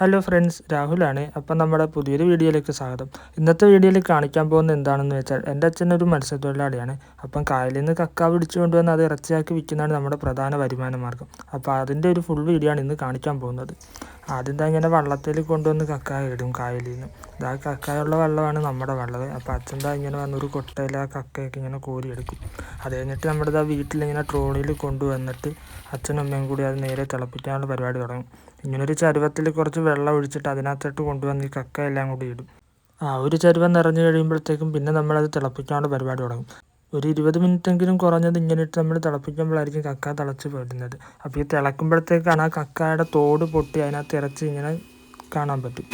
Hello friends രാഹുലാണ് അപ്പം നമ്മുടെ പുതിയൊരു വീഡിയോയിലേക്ക് സ്വാഗതം. ഇന്നത്തെ വീഡിയോയിൽ കാണിക്കാൻ പോകുന്നത് എന്താണെന്ന് വെച്ചാൽ എന്റെ അച്ഛൻ ഒരു മത്സ്യത്തൊഴിലാളിയാണ്. അപ്പം കായലിൽ നിന്ന് കക്ക പിടിച്ചു കൊണ്ടുവന്ന് അത് ഇറച്ചിയാക്കി വിൽക്കുന്നതാണ് നമ്മുടെ പ്രധാന വരുമാന മാർഗം അപ്പോൾ അതിന്റെ ഒരു ഫുൾ വീഡിയോ ആണ് ഇന്ന് കാണിക്കാൻ പോകുന്നത്. ആദ്യം തന്നെ ഇങ്ങനെ വള്ളത്തിൽ കൊണ്ടുവന്ന് കക്കായ ഇടും കായലിൽ നിന്ന് ഇതാ കക്കായുള്ള വെള്ളമാണ് നമ്മുടെ വെള്ളം അപ്പോൾ അച്ഛൻ ദാ ഇങ്ങനെ വന്നൊരു കൊട്ടയിൽ ആ കക്കയൊക്കെ ഇങ്ങനെ കോരിയെടുക്കും. അത് കഴിഞ്ഞിട്ട് നമ്മുടെ ദാ വീട്ടിലിങ്ങനെ ട്രോളിയിൽ കൊണ്ടുവന്നിട്ട് അച്ഛനും അമ്മയും കൂടി അത് നേരെ തിളപ്പിക്കാനുള്ള പരിപാടി തുടങ്ങും. ഇങ്ങനൊരു ചരുവത്തിൽ കുറച്ച് വെള്ളം ഒഴിച്ചിട്ട് അതിനകത്തോട്ട് കൊണ്ടുവന്ന് ഈ കക്ക എല്ലാം കൂടി ഇടും. ആ ഒരു ചരുവം നിറഞ്ഞു കഴിയുമ്പോഴത്തേക്കും പിന്നെ നമ്മളത് തിളപ്പിക്കാനുള്ള പരിപാടി തുടങ്ങും. ഒരു ഇരുപത് മിനിറ്റെങ്കിലും കുറഞ്ഞത് ഇങ്ങനെ ഇട്ട് നമ്മൾ തിളപ്പിക്കുമ്പോഴായിരിക്കും കക്ക തിളച്ച് വരുന്നത് അപ്പോൾ ഈ തിളക്കുമ്പോഴത്തേക്കാണ് ആ കക്കയുടെ തോട് പൊട്ടി അതിനകത്ത് ഇറച്ചി ഇങ്ങനെ കാണാൻ പറ്റും.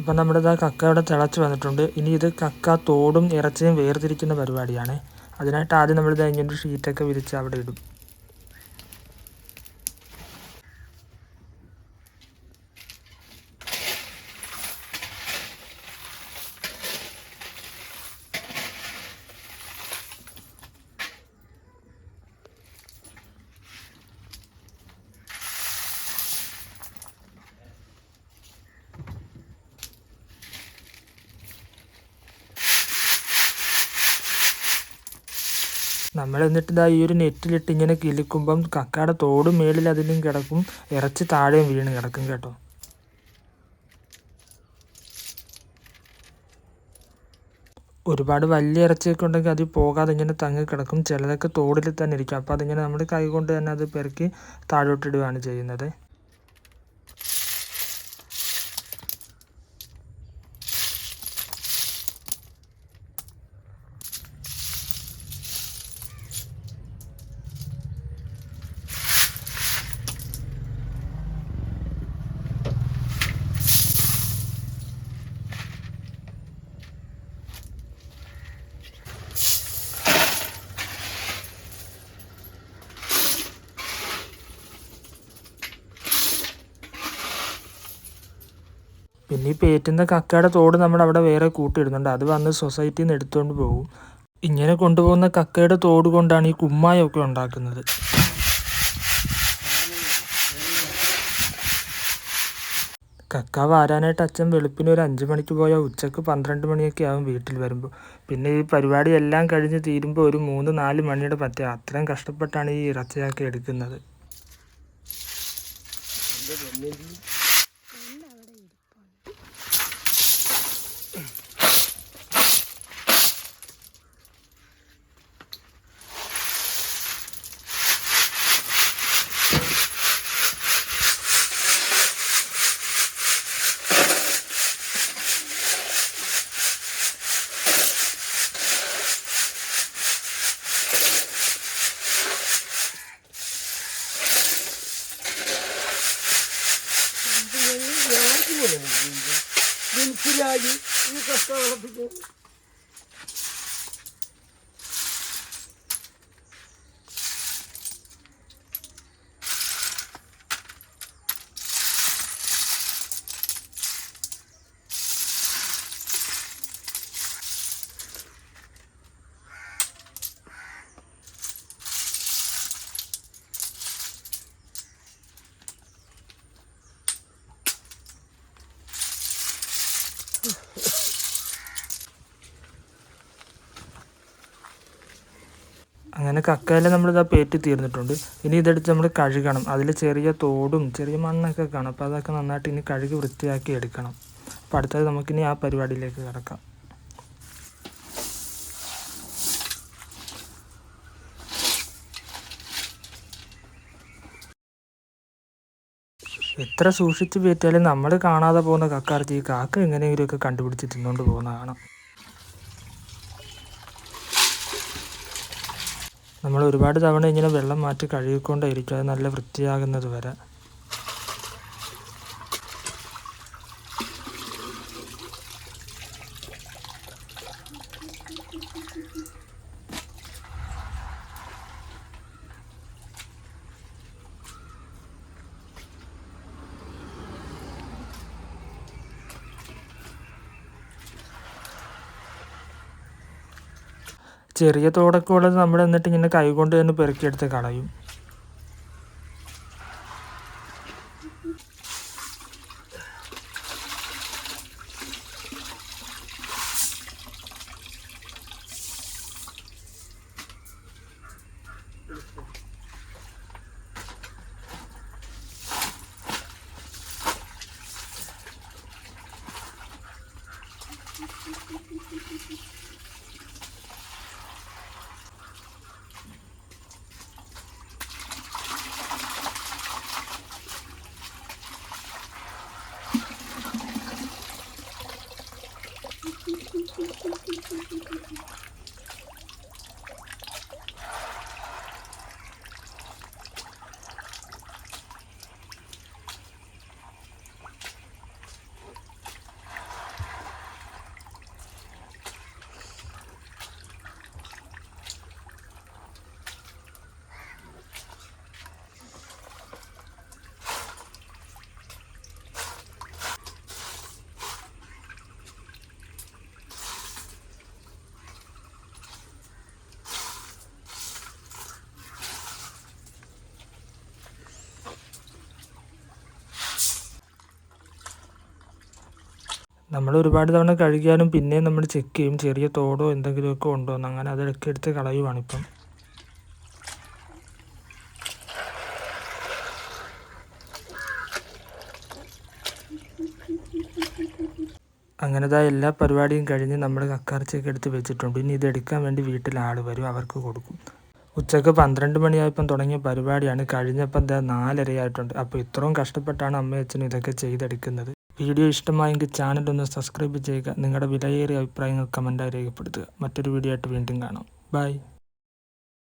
അപ്പം നമ്മുടെ ആ കക്ക ഇവിടെ തിളച്ച് വന്നിട്ടുണ്ട്. ഇനി ഇത് കക്ക തോടും ഇറച്ചിയും വേർതിരിക്കുന്ന പരിപാടിയാണ്. അതിനായിട്ട് ആദ്യം നമ്മൾ ഇങ്ങനെ ഒരു ഷീറ്റൊക്കെ വിരിച്ച് അവിടെ ഇടും. നമ്മൾ എന്നിട്ട് ഇതാ ഈ ഒരു നെറ്റിലിട്ട് ഇങ്ങനെ കിലുക്കുമ്പം കക്കയുടെ തോടും മേളിൽ അതിലും കിടക്കും. ഇറച്ചി താഴെയും വീണ് കിടക്കും കേട്ടോ. ഒരുപാട് വലിയ ഇറച്ചിയൊക്കെ ഉണ്ടെങ്കിൽ അത് പോകാതെ ഇങ്ങനെ തങ്ങി കിടക്കും. ചിലതൊക്കെ തോടിൽ തന്നെ ഇരിക്കും. അപ്പോൾ അതിങ്ങനെ നമ്മൾ കൈ കൊണ്ട് തന്നെ അത് പെറുക്കി താഴോട്ടിടുകയാണ് ചെയ്യുന്നത്. പിന്നെ ഈ പേറ്റുന്ന കക്കയുടെ തോട് നമ്മൾ അവിടെ വേറെ കൂട്ടിയിടുന്നുണ്ട്. അത് വന്ന് സൊസൈറ്റിയിൽ നിന്ന് എടുത്തുകൊണ്ട് പോകും. ഇങ്ങനെ കൊണ്ടുപോകുന്ന കക്കയുടെ തോട് കൊണ്ടാണ് ഈ കുമ്മായൊക്കെ ഉണ്ടാക്കുന്നത്. കക്ക വാരാനായിട്ട് അച്ഛൻ വെളുപ്പിന് ഒരു അഞ്ച് മണിക്ക് പോയാൽ ഉച്ചയ്ക്ക് പന്ത്രണ്ട് മണിയൊക്കെ ആവും വീട്ടിൽ വരുമ്പോൾ. പിന്നെ ഈ പരിപാടി എല്ലാം കഴിഞ്ഞ് തീരുമ്പോൾ ഒരു മൂന്ന് നാല് മണിയുടെ പറ്റുക അത്രയും കഷ്ടപ്പെട്ടാണ് ഈ ഇറച്ചിയൊക്കെ എടുക്കുന്നത്. поставила бы. Yeah. അങ്ങനെ കക്കയിലെ നമ്മളിതാ പേറ്റി തീർന്നിട്ടുണ്ട്. ഇനി ഇതെടുത്ത് നമ്മൾ കഴുകണം. അതിൽ ചെറിയ തോടും ചെറിയ മണ്ണൊക്കെ കാണും. അപ്പോൾ അതൊക്കെ നന്നായിട്ട് ഇനി കഴുകി വൃത്തിയാക്കി എടുക്കണം. അപ്പോൾ അടുത്തത് നമുക്കിനി ആ പരിപാടിയിലേക്ക് കിടക്കാം. എത്ര സൂക്ഷിച്ച് പേറ്റിയാലും നമ്മൾ കാണാതെ പോകുന്ന കക്കാർച്ചി കാക്ക എങ്ങനെയെങ്കിലുമൊക്കെ കണ്ടുപിടിച്ച് തിന്നുകൊണ്ട് പോകുന്ന കാണാം നമ്മൾ ഒരുപാട് തവണ ഇങ്ങനെ വെള്ളം മാറ്റി കഴുകിക്കൊണ്ടേയിരിക്കും. അത് നല്ല വൃത്തിയാകുന്നത് വരെ. ചെറിയ തോടൊക്കെ ഉള്ളത് നമ്മൾ എന്നിട്ട് ഇങ്ങനെ കൈകൊണ്ട് തന്നെ പെറുക്കിയെടുത്ത് കളയും. フフフフフフフフフフフフフフフフ നമ്മൾ ഒരുപാട് തവണ കഴുകിയാലും പിന്നെ നമ്മൾ ചെക്ക് ചെയ്യും ചെറിയ തോടോ എന്തെങ്കിലുമൊക്കെ ഉണ്ടോ എന്ന്. അങ്ങനെ അതൊക്കെ എടുത്ത് കളയുവാണ് ഇപ്പം. അങ്ങനെ ദാ എല്ലാ പരിപാടിയും കഴിഞ്ഞ് നമ്മൾ കക്കാർച്ചയൊക്കെ എടുത്ത് വെച്ചിട്ടുണ്ട്. ഇനി ഇതെടുക്കാൻ വേണ്ടി വീട്ടിൽ ആൾ വരും അവർക്ക് കൊടുക്കും. ഉച്ചയ്ക്ക് പന്ത്രണ്ട് മണിയായപ്പം തുടങ്ങിയ പരിപാടിയാണ്. കഴിഞ്ഞപ്പം ദാ നാലരയായിട്ടുണ്ട്. അപ്പോൾ ഇത്രയും കഷ്ടപ്പെട്ടാണ് അമ്മയച്ഛനും ഇതൊക്കെ ചെയ്തെടുക്കുന്നത്. വീഡിയോ ഇഷ്ടമായെങ്കിൽ ചാനൽ ഒന്ന് സബ്സ്ക്രൈബ് ചെയ്യുക. നിങ്ങളുടെ വിലയേറിയ അഭിപ്രായങ്ങൾ കമന്റായി രേഖപ്പെടുത്തുക. മറ്റൊരു വീഡിയോ ആയിട്ട് വീണ്ടും കാണാം. ബൈ.